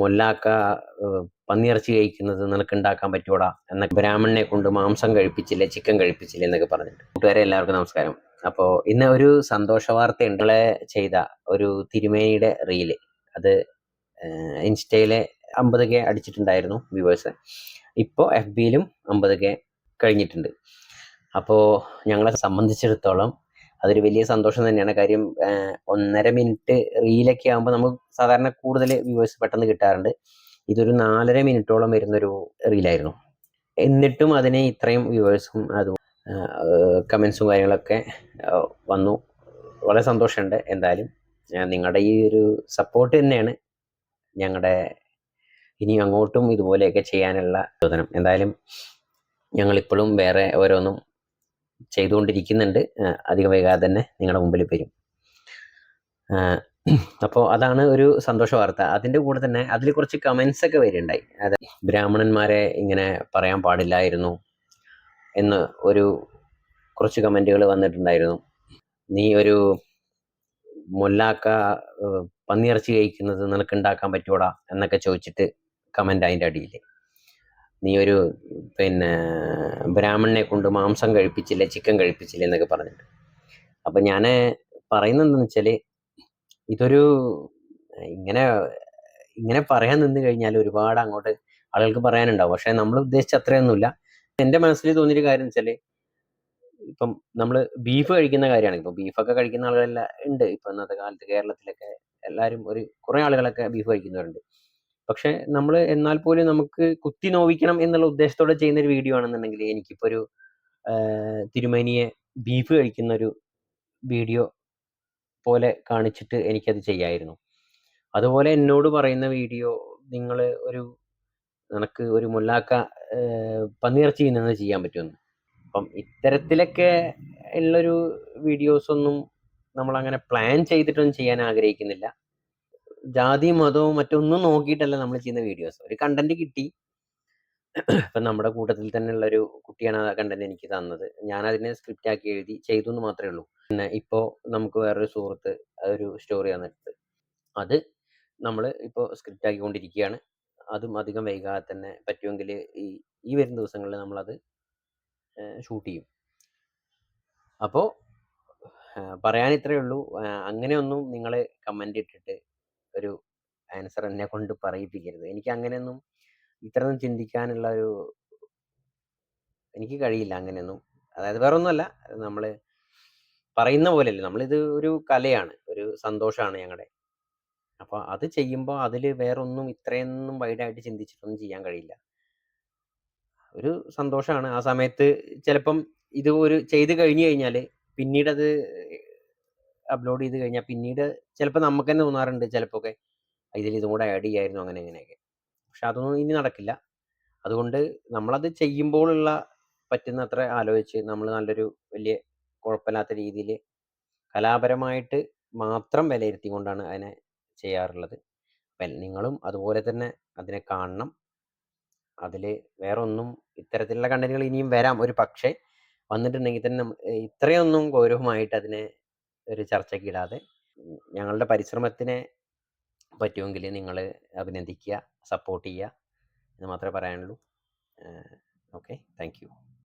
മൊല്ലാക്ക പന്നിയിറച്ചി കഴിക്കുന്നത് നിനക്ക് ഉണ്ടാക്കാൻ പറ്റൂടാ എന്ന ബ്രാഹ്മണനെ കൊണ്ട് മാംസം കഴിപ്പിച്ചില്ല ചിക്കൻ കഴിപ്പിച്ചില്ല എന്നൊക്കെ പറഞ്ഞിട്ട്. കൂട്ടുകാരെ എല്ലാവർക്കും നമസ്കാരം. അപ്പോൾ ഇന്ന് ഒരു സന്തോഷ വാർത്ത ഇന്നലെ ചെയ്ത ഒരു തിരുമേനിയുടെ റീൽ. അത് ഇൻസ്റ്റയിലെ അമ്പത് കെ അടിച്ചിട്ടുണ്ടായിരുന്നു വ്യൂവേഴ്സ്. ഇപ്പോൾ എഫ് ബിയിലും അമ്പത് കെ കഴിഞ്ഞിട്ടുണ്ട്. അപ്പോൾ ഞങ്ങളെ സംബന്ധിച്ചിടത്തോളം അതൊരു വലിയ സന്തോഷം തന്നെയാണ്. കാര്യം ഒന്നര മിനിറ്റ് റീലൊക്കെ ആകുമ്പോൾ നമുക്ക് സാധാരണ കൂടുതൽ വ്യൂവേഴ്സ് പെട്ടെന്ന് കിട്ടാറുണ്ട്. ഇതൊരു നാലര മിനിറ്റോളം വരുന്നൊരു റീലായിരുന്നു എന്നിട്ടും അതിനെ ഇത്രയും വ്യൂവേഴ്സും അതും കമൻസും കാര്യങ്ങളൊക്കെ വന്നു. വളരെ സന്തോഷമുണ്ട്. എന്തായാലും നിങ്ങളുടെ ഈ ഒരു സപ്പോർട്ട് തന്നെയാണ്. ഞങ്ങളുടെ ഇനി അങ്ങോട്ടും ഇതുപോലെയൊക്കെ ചെയ്യാനുള്ള ചോദനം എന്തായാലും ഞങ്ങളിപ്പോഴും വേറെ ഓരോന്നും ചെയ്തുകൊണ്ടിരിക്കുന്നുണ്ട്. അധിക വൈകാതെ തന്നെ നിങ്ങളുടെ മുമ്പിൽ വരും. അപ്പോൾ അതാണ് ഒരു സന്തോഷ വാർത്ത. അതിന്റെ കൂടെ തന്നെ അതിൽ കുറച്ച് കമൻസ് ഒക്കെ വരുന്നുണ്ടായി അത് ബ്രാഹ്മണന്മാരെ ഇങ്ങനെ പറയാൻ പാടില്ലായിരുന്നു എന്ന് ഒരു കുറച്ച് കമന്റുകൾ വന്നിട്ടുണ്ടായിരുന്നു. നീ ഒരു മൊല്ലാക്ക പന്നിയിറച്ചി കഴിക്കുന്നത് നിനക്ക് ഉണ്ടാക്കാൻ പറ്റൂടാ എന്നൊക്കെ ചോദിച്ചിട്ട് കമന്റ് അതിന്റെ അടിയിൽ നീ ഒരു പിന്നെ ബ്രാഹ്മണനെ കൊണ്ട് മാംസം കഴിപ്പിച്ചില്ല ചിക്കൻ കഴിപ്പിച്ചില്ല എന്നൊക്കെ പറഞ്ഞിട്ട്. അപ്പം ഞാൻ പറയുന്നത് എന്താണെന്ന് വെച്ചാൽ ഇതൊരു ഇങ്ങനെ ഇങ്ങനെ പറയാൻ നിന്ന് കഴിഞ്ഞാൽ ഒരുപാട് അങ്ങോട്ട് ആളുകൾക്ക് പറയാനുണ്ടാവും. പക്ഷേ നമ്മൾ ഉദ്ദേശിച്ച അത്രയൊന്നുമില്ല. എന്റെ മനസ്സിൽ തോന്നിയൊരു കാര്യം എന്ന് വെച്ചാൽ ഇപ്പം നമ്മൾ ബീഫ് കഴിക്കുന്ന കാര്യമാണ്. ഇപ്പം ബീഫൊക്കെ കഴിക്കുന്ന ആളുകളെല്ലാം ഉണ്ട്. ഇപ്പം ഇന്നത്തെ കാലത്ത് കേരളത്തിലൊക്കെ എല്ലാവരും ഒരു കുറേ ആളുകളൊക്കെ ബീഫ് കഴിക്കുന്നവരുണ്ട്. പക്ഷെ നമ്മൾ എന്നാൽ പോലും നമുക്ക് കുത്തി നോവിക്കണം എന്നുള്ള ഉദ്ദേശത്തോടെ ചെയ്യുന്ന ഒരു വീഡിയോ ആണെന്നുണ്ടെങ്കിൽ എനിക്കിപ്പോൾ ഒരു തിരുമേനിയെ ബീഫ് കഴിക്കുന്ന ഒരു വീഡിയോ പോലെ കാണിച്ചിട്ട് എനിക്കത് ചെയ്യായിരുന്നു. അതുപോലെ എന്നോട് പറയുന്ന വീഡിയോ നിങ്ങൾ ഒരു നിനക്ക് ഒരു മുല്ലാക്ക പന്നിയിറച്ചി തിന്നുന്നത് ചെയ്യാൻ പറ്റുമെന്ന്. അപ്പം ഇത്തരത്തിലൊക്കെ ഉള്ളൊരു വീഡിയോസൊന്നും നമ്മളങ്ങനെ പ്ലാൻ ചെയ്തിട്ടൊന്നും ചെയ്യാൻ ആഗ്രഹിക്കുന്നില്ല. ജാതി മതവും മറ്റൊന്നും നോക്കിയിട്ടല്ല നമ്മൾ ചെയ്യുന്ന വീഡിയോസ് ഒരു കണ്ടന്റ് കിട്ടി. ഇപ്പം നമ്മുടെ കൂട്ടത്തിൽ തന്നെ ഉള്ള ഒരു കുട്ടിയാണ് ആ കണ്ടന്റ് എനിക്ക് തന്നത്. ഞാൻ അതിനെ സ്ക്രിപ്റ്റ് ആക്കി എഴുതി ചെയ്തു എന്ന് മാത്രമേ ഉള്ളൂ. പിന്നെ ഇപ്പോൾ നമുക്ക് വേറൊരു സുഹൃത്ത് അതൊരു സ്റ്റോറി തന്നിട്ടുണ്ട് അത് നമ്മൾ ഇപ്പോൾ സ്ക്രിപ്റ്റ് ആക്കിക്കൊണ്ടിരിക്കുകയാണ്. അതും അധികം വൈകാതെ തന്നെ പറ്റുമെങ്കിൽ ഈ ഈ വരുന്ന ദിവസങ്ങളിൽ നമ്മളത് ഷൂട്ട് ചെയ്യും. അപ്പോൾ പറയാൻ ഇത്രയേ ഉള്ളൂ. അങ്ങനെയൊന്നും നിങ്ങൾ കമന്റ് ഇട്ടിട്ട് ഒരു ആൻസർ എന്നെ കൊണ്ട് പറയിപ്പിക്കരുത്. എനിക്ക് അങ്ങനെയൊന്നും ഇത്രയൊന്നും ചിന്തിക്കാനുള്ള ഒരു എനിക്ക് കഴിയില്ല അങ്ങനെയൊന്നും. അതായത് വേറെ ഒന്നുമല്ല നമ്മൾ പറയുന്ന പോലെയല്ല. നമ്മളിത് ഒരു കലയാണ് ഒരു സന്തോഷമാണ് ഞങ്ങളുടെ അപ്പോൾ അത് ചെയ്യുമ്പോൾ അതിൽ വേറൊന്നും ഇത്രയൊന്നും വൈഡായിട്ട് ചിന്തിച്ചിട്ടൊന്നും ചെയ്യാൻ കഴിയില്ല. ഒരു സന്തോഷമാണ്. ആ സമയത്ത് ചിലപ്പം ഇത് ഒരു ചെയ്ത് കഴിഞ്ഞു കഴിഞ്ഞാൽ പിന്നീടത് അപ്ലോഡ് ചെയ്ത് കഴിഞ്ഞാൽ പിന്നീട് ചിലപ്പോൾ നമുക്ക് തന്നെ തോന്നാറുണ്ട് ചിലപ്പോൾ ഒക്കെ ഇതിൽ ഇതും കൂടെ ആഡ് ചെയ്യായിരുന്നു അങ്ങനെ ഇങ്ങനെയൊക്കെ. പക്ഷെ അതൊന്നും ഇനി നടക്കില്ല. അതുകൊണ്ട് നമ്മളത് ചെയ്യുമ്പോഴുള്ള പറ്റുന്ന അത്ര ആലോചിച്ച് നമ്മൾ നല്ലൊരു വലിയ കുഴപ്പമില്ലാത്ത രീതിയിൽ കലാപരമായിട്ട് മാത്രം വിലയിരുത്തിക്കൊണ്ടാണ് അതിനെ ചെയ്യാറുള്ളത്. അപ്പം നിങ്ങളും അതുപോലെ തന്നെ അതിനെ കാണണം. അതിൽ വേറെ ഒന്നും ഇത്തരത്തിലുള്ള കണ്ടന്റുകൾ ഇനിയും വരാം. ഒരു പക്ഷേ വന്നിട്ടുണ്ടെങ്കിൽ തന്നെ ഇത്രയൊന്നും ഗൗരവമായിട്ട് അതിനെ ഒരു ചർച്ചയ്ക്ക് ഇടാതെ ഞങ്ങളുടെ പരിശ്രമത്തിനെ പറ്റുമെങ്കിൽ നിങ്ങൾ അഭിനന്ദിക്കുക സപ്പോർട്ട് ചെയ്യുക എന്ന് മാത്രമേ പറയാനുള്ളൂ. ഓക്കെ. താങ്ക്